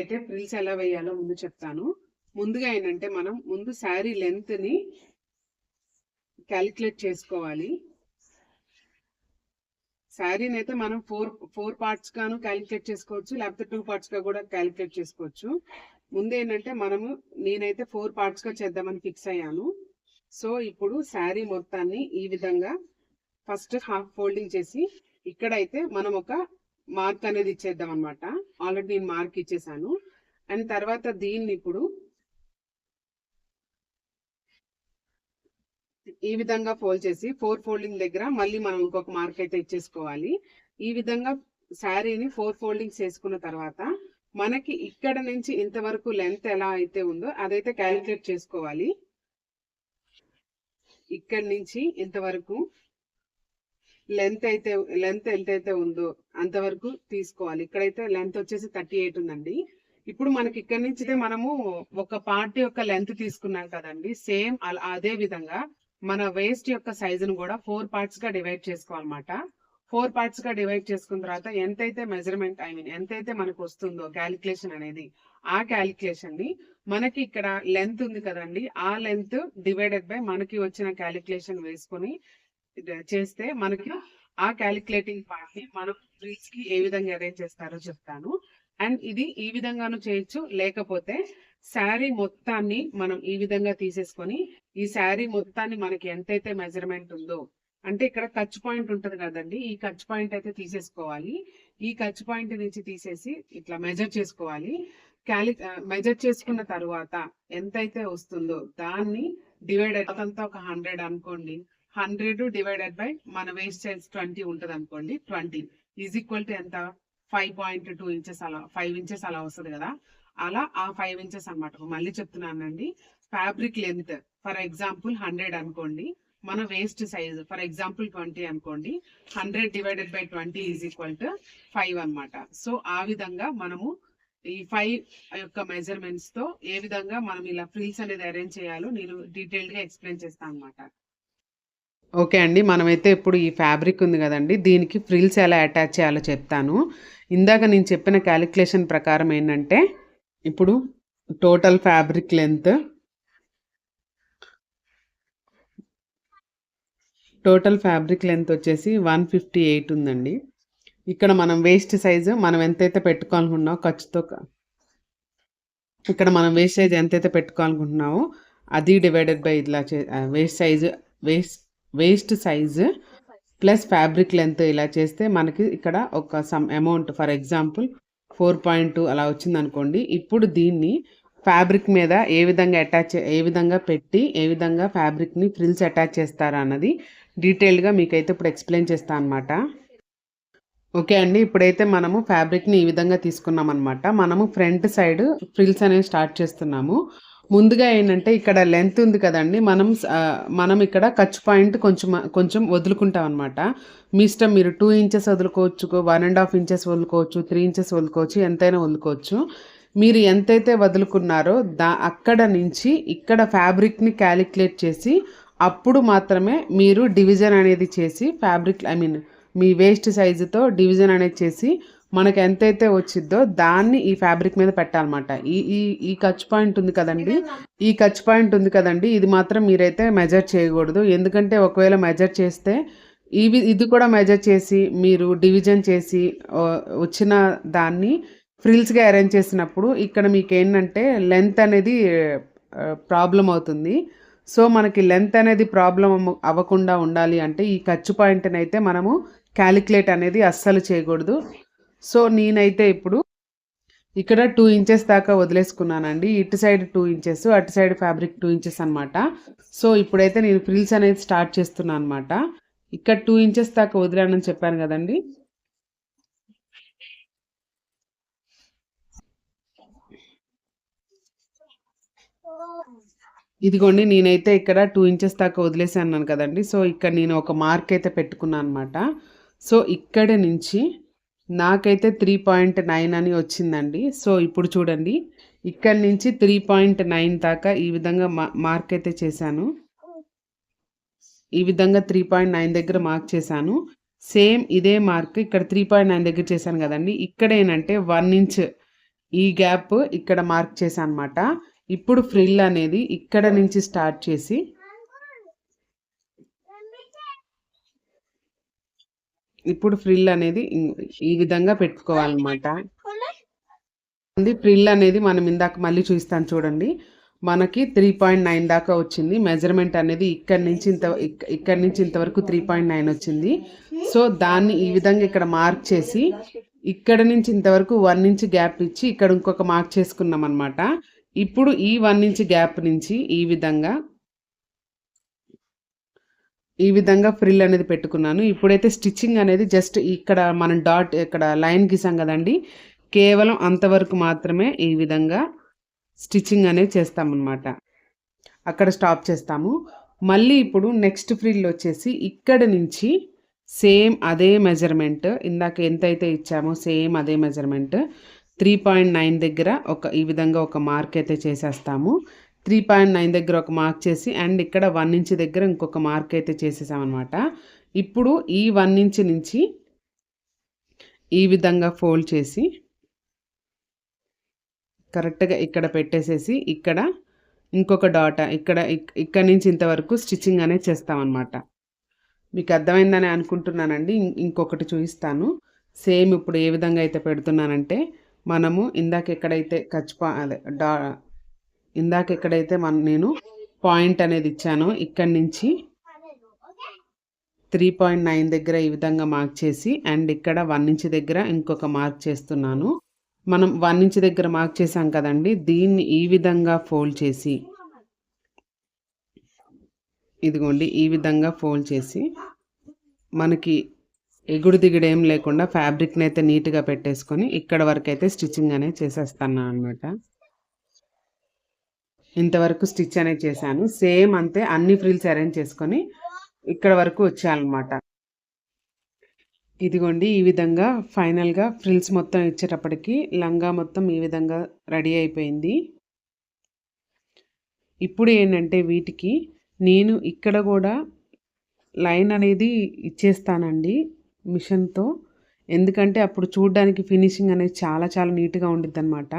అయితే ఫ్రిల్స్ ఎలా వేయాలో ముందు చెప్తాను. ముందుగా ఏంటంటే మనం ముందు శారీ లెంత్ని క్యాలిక్యులేట్ చేసుకోవాలి. శారీని అయితే మనం ఫోర్ ఫోర్ పార్ట్స్ గాను క్యాలిక్యులేట్ చేసుకోవచ్చు లేకపోతే టూ పార్ట్స్గా కూడా క్యాలిక్యులేట్ చేసుకోవచ్చు. ముందు ఏంటంటే మనము నేనైతే ఫోర్ పార్ట్స్గా చేద్దామని ఫిక్స్ అయ్యాను. సో ఇప్పుడు శారీ మొత్తాన్ని ఈ విధంగా ఫస్ట్ హాఫ్ ఫోల్డింగ్ చేసి ఇక్కడైతే మనం ఒక మార్క్ అనేది ఇచ్చేద్దాం అనమాట ఆల్రెడీ నేను మార్క్ ఇచ్చేసాను. అండ్ తర్వాత దీన్ని ఇప్పుడు ఈ విధంగా ఫోల్డ్ చేసి ఫోర్ ఫోల్డింగ్ దగ్గర మళ్ళీ మనం ఇంకొక మార్క్ అయితే ఇచ్చేసుకోవాలి. ఈ విధంగా శారీని ఫోర్ ఫోల్డింగ్స్ చేసుకున్న తర్వాత మనకి ఇక్కడ నుంచి ఇంతవరకు లెంత్ ఎలా అయితే ఉందో అదైతే క్యాలిక్యులేట్ చేసుకోవాలి. ఇక్కడ నుంచి ఇంతవరకు లెంత్ అయితే లెంత్ ఎంతైతే ఉందో అంతవరకు తీసుకోవాలి. ఇక్కడైతే లెంత్ వచ్చేసి థర్టీ ఎయిట్ ఉందండి. ఇప్పుడు మనకి ఇక్కడ నుంచి మనము ఒక పార్ట్ యొక్క లెంత్ తీసుకున్నాం కదండి. సేమ్ అదే విధంగా మన వేస్ట్ యొక్క సైజును కూడా ఫోర్ పార్ట్స్గా డివైడ్ చేసుకోవాలన్నమాట. ఫోర్ పార్ట్స్గా డివైడ్ చేసుకున్న తర్వాత ఎంతైతే మెజర్మెంట్ ఐ మీన్ ఎంతైతే మనకు వస్తుందో క్యాలిక్యులేషన్ అనేది ఆ క్యాలిక్యులేషన్ని మనకి ఇక్కడ లెంత్ ఉంది కదండి. ఆ లెంత్ డివైడెడ్ బై మనకి వచ్చిన క్యాలిక్యులేషన్ వేసుకొని చేస్తే మనకి ఆ క్యాలిక్యులేటింగ్ పార్ట్ని మనం రీల్స్కి ఏ విధంగా అరేంజ్ చేస్తారో చెప్తాను. అండ్ ఇది ఈ విధంగాను చేయొచ్చు. లేకపోతే శారీ మొత్తాన్ని మనం ఈ విధంగా తీసేసుకొని ఈ శారీ మొత్తాన్ని మనకి ఎంతైతే మెజర్మెంట్ ఉందో అంటే ఇక్కడ ఖర్చు పాయింట్ ఉంటుంది కదండి ఈ ఖర్చు పాయింట్ అయితే తీసేసుకోవాలి. ఈ ఖర్చు పాయింట్ నుంచి తీసేసి ఇట్లా మెజర్ చేసుకోవాలి. క్యాలి మెజర్ చేసుకున్న తర్వాత ఎంతైతే వస్తుందో దాన్ని డివైడ్ అంతా ఒక హండ్రెడ్ అనుకోండి. హండ్రెడ్ డివైడెడ్ బై మన వేస్ట్ సైజ్ ట్వంటీ ఉంటుంది అనుకోండి ట్వంటీ. ఈజ్ ఈక్వల్ టు ఎంత? ఫైవ్ పాయింట్ టూ ఇంచెస్ అలా ఫైవ్ ఇంచెస్ అలా వస్తుంది కదా. అలా ఆ ఫైవ్ ఇంచెస్ అనమాట మళ్ళీ చెప్తున్నానండి. Fabric length for example hundred అనుకోండి. మన waist size for example twenty అనుకోండి. Hundred divided by twenty is equal to five అనమాట సో ఆ విధంగా మనము ఈ ఫైవ్ యొక్క మెజర్మెంట్స్తో ఏ విధంగా మనం ఇలా ఫ్రీల్స్ అనేది అరేంజ్ చేయాలో నేను డీటెయిల్డ్గా ఎక్స్ప్లెయిన్ చేస్తాను అనమాట ఓకే అండి మనమైతే ఇప్పుడు ఈ ఫ్యాబ్రిక్ ఉంది కదండి దీనికి ఫ్రిల్స్ ఎలా అటాచ్ చేయాలో చెప్తాను. ఇందాక నేను చెప్పిన క్యాలిక్యులేషన్ ప్రకారం ఏంటంటే ఇప్పుడు total fabric length total fabric length వచ్చేసి వన్ ఫిఫ్టీ ఎయిట్ ఉందండి. ఇక్కడ మనం వేస్ట్ సైజు మనం ఎంతైతే పెట్టుకోవాలనుకున్నామో ఖర్చుతో ఇక్కడ మనం వేస్ట్ సైజ్ ఎంతైతే పెట్టుకోవాలనుకుంటున్నామో అది డివైడెడ్ బై ఇట్లా చే waist size waist waist size plus fabric length ఇలా చేస్తే మనకి ఇక్కడ ఒక some amount for example four point two అలా వచ్చింది అనుకోండి ఇప్పుడు దీన్ని ఫ్యాబ్రిక్ మీద ఏ విధంగా అటాచ్ ఏ విధంగా పెట్టి ఏ విధంగా ఫ్యాబ్రిక్ని ఫ్రిల్స్ అటాచ్ చేస్తారా అన్నది డీటెయిల్గా మీకైతే ఇప్పుడు ఎక్స్ప్లెయిన్ చేస్తాను అనమాట ఓకే అండి ఇప్పుడైతే మనము ఫ్యాబ్రిక్ని ఈ విధంగా తీసుకున్నాం అనమాట మనము ఫ్రంట్ సైడ్ ఫ్రిల్స్ అనేవి స్టార్ట్ చేస్తున్నాము. ముందుగా ఏంటంటే ఇక్కడ లెంత్ ఉంది కదండి మనం మనం ఇక్కడ ఖర్చు పాయింట్ కొంచెం కొంచెం వదులుకుంటాం అనమాట మీ ఇష్టం మీరు టూ ఇంచెస్ వదులుకోవచ్చు వన్ అండ్ హాఫ్ ఇంచెస్ వదులుకోవచ్చు త్రీ ఇంచెస్ వదులుకోవచ్చు ఎంతైనా వదులుకోవచ్చు. మీరు ఎంతైతే వదులుకున్నారో దా అక్కడ నుంచి ఇక్కడ ఫ్యాబ్రిక్ని క్యాలిక్యులేట్ చేసి అప్పుడు మాత్రమే మీరు డివిజన్ అనేది చేసి ఫ్యాబ్రిక్ ఐ మీన్ మీ వేస్ట్ సైజుతో డివిజన్ అనేది చేసి మనకు ఎంతైతే వచ్చిద్దో దాన్ని ఈ ఫ్యాబ్రిక్ మీద పెట్టాలన్నమాట. ఈ ఈ ఈ ఖర్చు పాయింట్ ఉంది కదండి. ఈ ఖర్చు పాయింట్ ఉంది కదండి. ఇది మాత్రం మీరైతే మెజర్ చేయకూడదు. ఎందుకంటే ఒకవేళ మెజర్ చేస్తే ఇవి ఇది కూడా మెజర్ చేసి మీరు డివిజన్ చేసి వచ్చిన దాన్ని ఫ్రిల్స్గా అరేంజ్ చేసినప్పుడు ఇక్కడ మీకు ఏంటంటే లెంత్ అనేది ప్రాబ్లం అవుతుంది. సో మనకి లెంత్ అనేది ప్రాబ్లం అవ్వకుండా ఉండాలి అంటే ఈ ఖర్చు పాయింట్ని అయితే మనము క్యాలిక్యులేట్ అనేది అస్సలు చేయకూడదు. సో నేనైతే ఇప్పుడు ఇక్కడ టూ ఇంచెస్ దాకా వదిలేసుకున్నానండి. ఇటు సైడ్ టూ ఇంచెస్ అటు సైడ్ ఫ్యాబ్రిక్ టూ ఇంచెస్ అనమాట సో ఇప్పుడైతే నేను ఫ్రిల్స్ అనేది స్టార్ట్ చేస్తున్నాను అనమాట ఇక్కడ టూ ఇంచెస్ దాకా వదిలానని చెప్పాను కదండి. ఇదిగోండి నేనైతే ఇక్కడ టూ ఇంచెస్ దాకా వదిలేసాను కదండి. సో ఇక్కడ నేను ఒక మార్క్ అయితే పెట్టుకున్నాను అనమాట సో ఇక్కడ నుంచి నాకైతే త్రీ పాయింట్ నైన్ అని వచ్చిందండి. సో ఇప్పుడు చూడండి. ఇక్కడ నుంచి త్రీ పాయింట్ నైన్ దాకా ఈ విధంగా మా మార్క్ అయితే చేశాను. ఈ విధంగా త్రీ పాయింట్ నైన్ దగ్గర మార్క్ చేశాను. సేమ్ ఇదే మార్క్ ఇక్కడ త్రీ పాయింట్ నైన్ దగ్గర చేశాను కదండి. ఇక్కడ ఏంటంటే వన్ ఇంచ్ ఈ గ్యాప్ ఇక్కడ మార్క్ చేశాను అనమాట ఇప్పుడు ఫ్రిల్ అనేది ఇక్కడ నుంచి స్టార్ట్ చేసి ఇప్పుడు ఫ్రిల్ అనేది ఈ విధంగా పెట్టుకోవాలన్నమాట. ఫ్రిల్ అనేది మనం ఇందాక మళ్ళీ చూస్తాను చూడండి. మనకి త్రీ పాయింట్ నైన్ దాకా వచ్చింది. మెజర్మెంట్ అనేది ఇక్కడ నుంచి ఇంత ఇక్కడ నుంచి ఇంతవరకు త్రీ పాయింట్ నైన్ వచ్చింది. సో దాన్ని ఈ విధంగా ఇక్కడ మార్క్ చేసి ఇక్కడ నుంచి ఇంతవరకు వన్ ఇంచ్ గ్యాప్ ఇచ్చి ఇక్కడ ఇంకొక మార్క్ చేసుకున్నాం అనమాట ఇప్పుడు ఈ వన్ ఇంచ్ గ్యాప్ నుంచి ఈ విధంగా ఈ విధంగా ఫ్రిల్ అనేది పెట్టుకున్నాను. ఇప్పుడైతే స్టిచ్చింగ్ అనేది జస్ట్ ఇక్కడ మనం డాట్ ఇక్కడ లైన్ గీసాం కదండి. కేవలం అంతవరకు మాత్రమే ఈ విధంగా స్టిచ్చింగ్ అనేది చేస్తామన్నమాట. అక్కడ స్టాప్ చేస్తాము. మళ్ళీ ఇప్పుడు నెక్స్ట్ ఫ్రిల్ వచ్చేసి ఇక్కడ నుంచి సేమ్ అదే మెజర్మెంట్ ఇందాక ఎంతైతే ఇచ్చామో సేమ్ అదే మెజర్మెంట్ త్రీ పాయింట్ నైన్ దగ్గర ఒక ఈ విధంగా ఒక మార్క్ అయితే చేసేస్తాము. త్రీ పాయింట్ నైన్ దగ్గర ఒక మార్క్ చేసి అండ్ ఇక్కడ వన్ ఇంచ్ దగ్గర ఇంకొక మార్క్ అయితే చేసేసామన్నమాట. ఇప్పుడు ఈ వన్ ఇంచ్ నుంచి ఈ విధంగా ఫోల్డ్ చేసి కరెక్ట్గా ఇక్కడ పెట్టేసేసి ఇక్కడ ఇంకొక డాట్ ఇక్కడ ఇక్కడ నుంచి ఇంతవరకు స్టిచ్చింగ్ అనేది చేస్తామన్నమాట. మీకు అర్థమైందని అనుకుంటున్నానండి. ఇంకొకటి చూపిస్తాను. సేమ్ ఇప్పుడు ఏ విధంగా అయితే పెడుతున్నానంటే మనము ఇందాక ఎక్కడైతే ఖర్చు అదే డా ఇందాక ఎక్కడైతే మన నేను పాయింట్ అనేది ఇచ్చానో ఇక్కడి నుంచి త్రీ పాయింట్ నైన్ దగ్గర ఈ విధంగా మార్క్ చేసి అండ్ ఇక్కడ వన్ ఇంచ్ దగ్గర ఇంకొక మార్క్ చేస్తున్నాను. మనం వన్ ఇంచ్ దగ్గర మార్క్ చేసాం కదండి దీన్ని ఈ విధంగా ఫోల్డ్ చేసి ఇదిగోండి ఈ విధంగా ఫోల్డ్ చేసి మనకి ఎగుడు దిగుడేం లేకుండా ఫ్యాబ్రిక్ని అయితే నీట్గా పెట్టేసుకొని ఇక్కడ వరకు అయితే స్టిచ్చింగ్ అనేది చేసేస్తాను అనమాట ఇంతవరకు స్టిచ్ అనేది చేశాను. సేమ్ అంతే అన్ని ఫ్రిల్స్ అరేంజ్ చేసుకొని ఇక్కడ వరకు వచ్చాయన్నమాట. ఇదిగోండి ఈ విధంగా ఫైనల్గా ఫ్రిల్స్ మొత్తం ఇచ్చేటప్పటికి లంగా మొత్తం ఈ విధంగా రెడీ అయిపోయింది. ఇప్పుడు ఏంటంటే వీటికి నేను ఇక్కడ కూడా లైన్ అనేది ఇచ్చేస్తానండి మిషన్తో. ఎందుకంటే అప్పుడు చూడడానికి ఫినిషింగ్ అనేది చాలా చాలా నీట్గా ఉండిద్ది అనమాట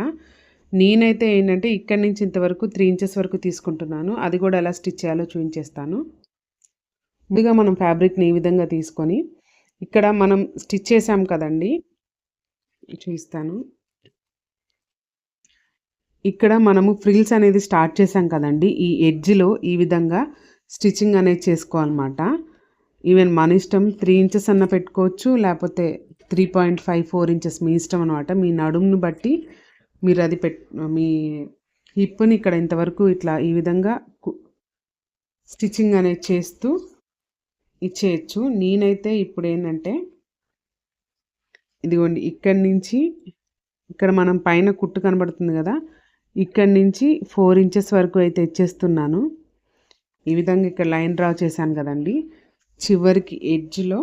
నేనైతే ఏంటంటే ఇక్కడి నుంచి ఇంతవరకు త్రీ ఇంచెస్ వరకు తీసుకుంటున్నాను. అది కూడా ఎలా స్టిచ్ చేయాలో చూపించేస్తాను. ముందుగా మనం ఫ్యాబ్రిక్ని ఈ విధంగా తీసుకొని ఇక్కడ మనం స్టిచ్ చేసాం కదండి. చూపిస్తాను. ఇక్కడ మనము ఫ్రిల్స్ అనేది స్టార్ట్ చేసాం కదండి. ఈ ఎడ్జ్లో ఈ విధంగా స్టిచ్చింగ్ అనేది చేసుకోవాలన్నమాట. ఈవెన్ మన ఇష్టం త్రీ ఇంచెస్ అన్న పెట్టుకోవచ్చు లేకపోతే three point five four inches మీ ఇష్టం అనమాట మీ నడుమును బట్టి మీరు అది పెట్ మీ హిప్ని ఇక్కడ ఇంతవరకు ఇట్లా ఈ విధంగా స్టిచ్చింగ్ అనేది చేస్తూ ఇచ్చేయచ్చు. నేనైతే ఇప్పుడు ఏంటంటే ఇదిగోండి ఇక్కడి నుంచి ఇక్కడ మనం పైన కుట్టు కనబడుతుంది కదా ఇక్కడి నుంచి ఫోర్ ఇంచెస్ వరకు అయితే ఇచ్చేస్తున్నాను ఈ విధంగా ఇక్కడ లైన్ డ్రా చేశాను కదండి. చివరికి ఎడ్జ్లో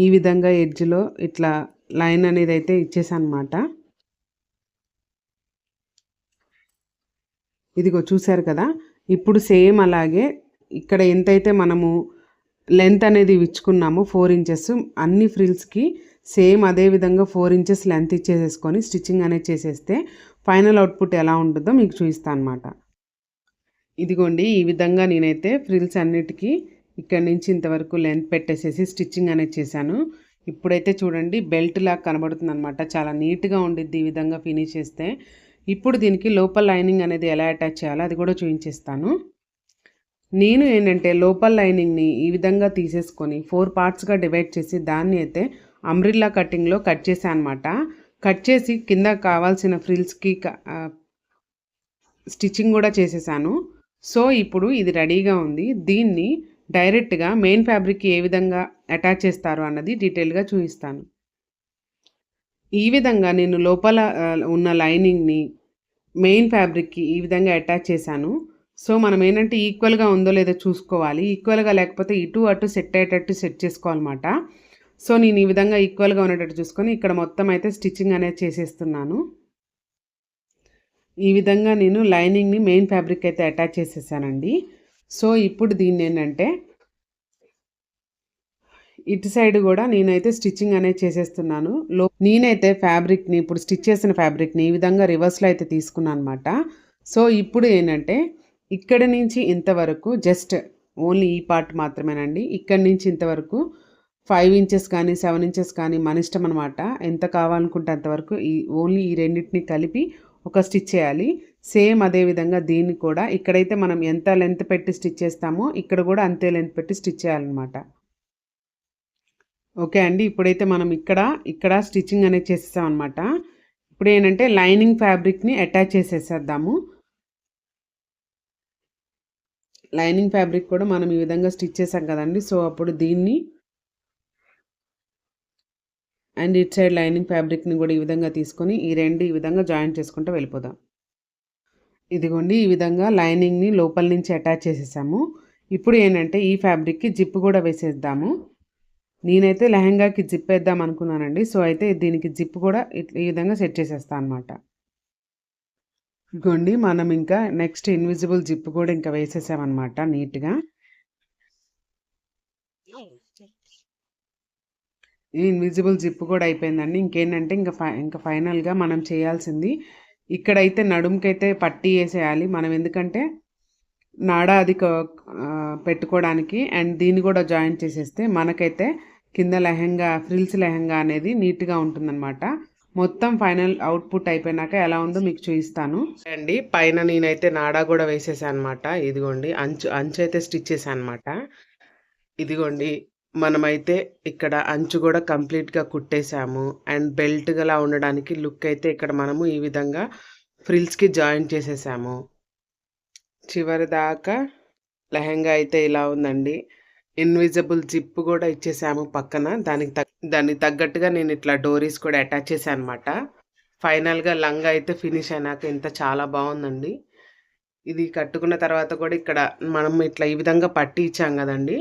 ఈ విధంగా ఎడ్జ్లో ఇట్లా లైన్ అనేది అయితే ఇచ్చేసాను అనమాట ఇదిగో చూసారు కదా? ఇప్పుడు సేమ్ అలాగే ఇక్కడ ఎంతైతే మనము లెంత్ అనేది ఇచ్చుకున్నామో ఫోర్ ఇంచెస్ అన్ని ఫ్రిల్స్కి సేమ్ అదే విధంగా ఫోర్ ఇంచెస్ లెంత్ ఇచ్చేసేసుకొని స్టిచ్చింగ్ అనేది చేసేస్తే ఫైనల్ అవుట్పుట్ ఎలా ఉంటుందో మీకు చూపిస్తాను అనమాట ఇదిగోండి ఈ విధంగా నేనైతే ఫ్రిల్స్ అన్నిటికీ ఇక్కడ నుంచి ఇంతవరకు లెంత్ పెట్టేసేసి స్టిచ్చింగ్ అనేది చేశాను. ఇప్పుడైతే చూడండి బెల్ట్ లాగా కనబడుతుంది అనమాట చాలా నీట్గా ఉండిద్ది ఈ విధంగా ఫినిష్ చేస్తే. ఇప్పుడు దీనికి లోపల లైనింగ్ అనేది ఎలా అటాచ్ చేయాలో అది కూడా చూపించేస్తాను. నేను ఏంటంటే లోపల లైనింగ్ని ఈ విధంగా తీసేసుకొని ఫోర్ పార్ట్స్గా డివైడ్ చేసి దాన్ని అయితే అంబ్రిల్లా కటింగ్లో కట్ చేశాను అనమాట కట్ చేసి కింద కావాల్సిన ఫ్రిల్స్కి స్టిచ్చింగ్ కూడా చేసేసాను. సో ఇప్పుడు ఇది రెడీగా ఉంది. దీన్ని డైరెక్ట్గా మెయిన్ ఫ్యాబ్రిక్కి ఏ విధంగా అటాచ్ చేస్తారు అన్నది డీటెయిల్గా చూపిస్తాను. ఈ విధంగా నేను లోపల ఉన్న లైనింగ్ని మెయిన్ ఫ్యాబ్రిక్కి ఈ విధంగా అటాచ్ చేశాను. సో మనం ఏంటంటే ఈక్వల్గా ఉందో లేదో చూసుకోవాలి. ఈక్వల్గా లేకపోతే ఇటు అటు సెట్ అయ్యేటట్టు సెట్ చేసుకోవాలన్నమాట. సో నేను ఈ విధంగా ఈక్వల్గా ఉండేటట్టు చూసుకొని ఇక్కడ మొత్తం అయితే స్టిచ్చింగ్ అనేది చేసేస్తున్నాను. ఈ విధంగా నేను లైనింగ్ని మెయిన్ ఫ్యాబ్రిక్ అయితే అటాచ్ చేసేసానండి. సో ఇప్పుడు దీన్ని ఏంటంటే ఇటు సైడ్ కూడా నేనైతే స్టిచ్చింగ్ అనేది చేసేస్తున్నాను. లో నేనైతే ఫ్యాబ్రిక్ని ఇప్పుడు స్టిచ్ చేసిన ఫ్యాబ్రిక్ని ఈ విధంగా రివర్స్లో అయితే తీసుకున్నాను అనమాట సో ఇప్పుడు ఏంటంటే ఇక్కడ నుంచి ఇంతవరకు జస్ట్ ఓన్లీ ఈ పార్ట్ మాత్రమేనండి. ఇక్కడ నుంచి ఇంతవరకు ఫైవ్ ఇంచెస్ కానీ సెవెన్ ఇంచెస్ కానీ మన ఇష్టం అనమాట ఎంత కావాలనుకుంటే అంతవరకు ఈ ఓన్లీ ఈ రెండింటిని కలిపి ఒక స్టిచ్ చేయాలి. సేమ్ అదే విధంగా దీన్ని కూడా ఇక్కడైతే మనం ఎంత లెంత్ పెట్టి స్టిచ్ చేస్తామో ఇక్కడ కూడా అంతే లెంత్ పెట్టి స్టిచ్ చేయాలన్నమాట. ఓకే అండి ఇప్పుడైతే మనం ఇక్కడ ఇక్కడ స్టిచ్చింగ్ అనేది చేసేసాం అనమాట ఇప్పుడు ఏంటంటే లైనింగ్ ఫ్యాబ్రిక్ని అటాచ్ చేసేసేద్దాము. లైనింగ్ ఫ్యాబ్రిక్ కూడా మనం ఈ విధంగా స్టిచ్ చేసాం కదండి సో అప్పుడు దీన్ని అండ్ ఇట్ సైడ్ లైనింగ్ ఫ్యాబ్రిక్ని కూడా ఈ విధంగా తీసుకొని ఈ రెండు ఈ విధంగా జాయిన్ చేసుకుంటూ వెళ్ళిపోదాం. ఇదిగోండి ఈ విధంగా లైనింగ్ని లోపల నుంచి అటాచ్ చేసేసాము. ఇప్పుడు ఏంటంటే ఈ ఫ్యాబ్రిక్కి జిప్ కూడా వేసేద్దాము. నేనైతే లెహంగాకి జిప్ వేద్దాం అనుకున్నానండి. సో అయితే దీనికి జిప్ కూడా ఈ విధంగా సెట్ చేసేస్తాను అనమాట ఇదిగోండి మనం ఇంకా నెక్స్ట్ ఇన్విజిబుల్ జిప్ కూడా ఇంకా వేసేసామన్నమాట నీట్గా. ఈ ఇన్విజిబుల్ జిప్ కూడా అయిపోయిందండి. ఇంకేంటంటే ఇంకా ఫై ఇంకా ఫైనల్గా మనం చేయాల్సింది ఇక్కడైతే నడుముకైతే పట్టి వేసేయాలి. మనం ఎందుకంటే నాడ అది పెట్టుకోవడానికి అండ్ దీన్ని కూడా జాయిన్ చేసేస్తే మనకైతే కింద లెహంగా ఫ్రిల్స్ లెహంగా అనేది నీట్గా ఉంటుందన్నమాట. మొత్తం ఫైనల్ అవుట్పుట్ అయిపోయినాక ఎలా ఉందో మీకు చూపిస్తాను. అండి పైన నేనైతే నాడా కూడా వేసేసాను అనమాట ఇదిగోండి అంచు అంచు అయితే స్టిచ్ చేశాను అనమాట ఇదిగోండి మనమైతే ఇక్కడ అంచు కూడా కంప్లీట్గా కుట్టేశాము. అండ్ బెల్ట్ గలా ఉండడానికి లుక్ అయితే ఇక్కడ మనము ఈ విధంగా ఫ్రిల్స్కి జాయిన్ చేసేసాము. చివరి దాకా లెహంగా అయితే ఇలా ఉందండి. ఇన్విజిబుల్ జిప్ కూడా ఇచ్చేసాము పక్కన. దానికి తగ్గ దానికి తగ్గట్టుగా నేను ఇట్లా డోరీస్ కూడా అటాచ్ చేశాను అనమాట ఫైనల్గా లంగా అయితే ఫినిష్ అయినాక ఇంత చాలా బాగుందండి. ఇది కట్టుకున్న తర్వాత కూడా ఇక్కడ మనం ఇట్లా ఈ విధంగా పట్టి ఇచ్చాం కదండి.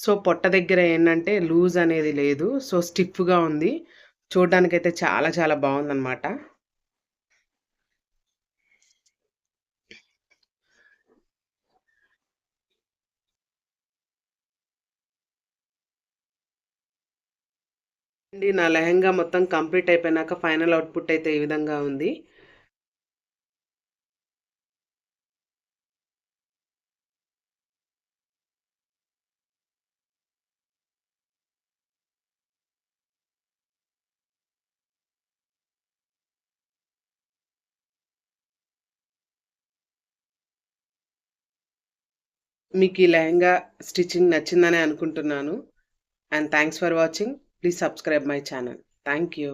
సో పొట్ట దగ్గర ఏంటంటే లూజ్ అనేది లేదు. సో స్టిఫ్గా ఉంది. చూడ్డానికైతే చాలా చాలా బాగుందన్నమాట. అండి నా లెహంగా మొత్తం కంప్లీట్ అయిపోయినాక ఫైనల్ అవుట్పుట్ అయితే ఈ విధంగా ఉంది. మీకు ఈ లెహంగా స్టిచ్చింగ్ నచ్చిందని అనుకుంటున్నాను. And thanks for watching please subscribe my channel thank you